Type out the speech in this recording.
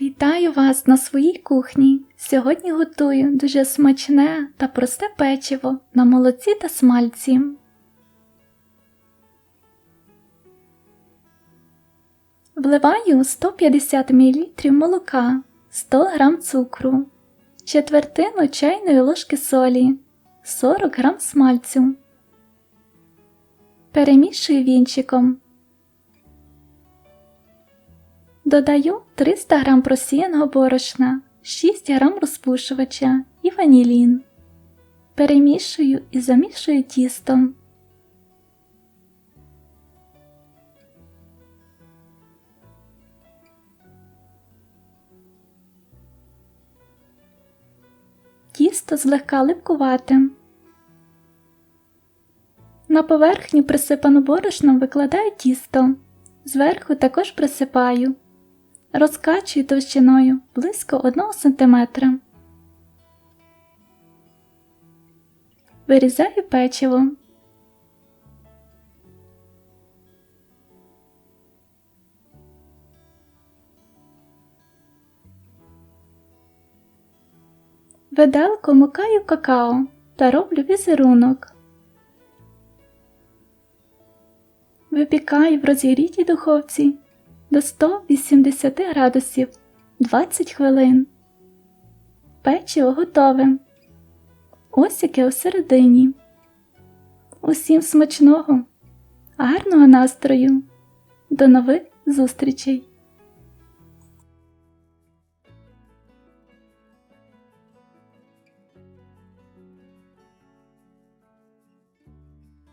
Вітаю вас на своїй кухні. Сьогодні готую дуже смачне та просте печиво на молоці та смальці. Вливаю 150 мл молока, 100 г цукру, четвертину чайної ложки солі, 40 г смальцю. Перемішую вінчиком. Додаю 300 г просіяного борошна, 6 г розпушувача і ванілін. Перемішую і замішую тісто. Тісто злегка липкувате. На поверхню присипану борошном викладаю тісто. Зверху також присипаю. Розкачую товщиною близько 1 см. Вирізаю печиво. Виделку мукаю какао та роблю візерунок. Випікаю в розігрітій духовці до 180 градусів 20 хвилин. Печиво готове. Ось яке всередині. Усім смачного, гарного настрою. До нових зустрічей!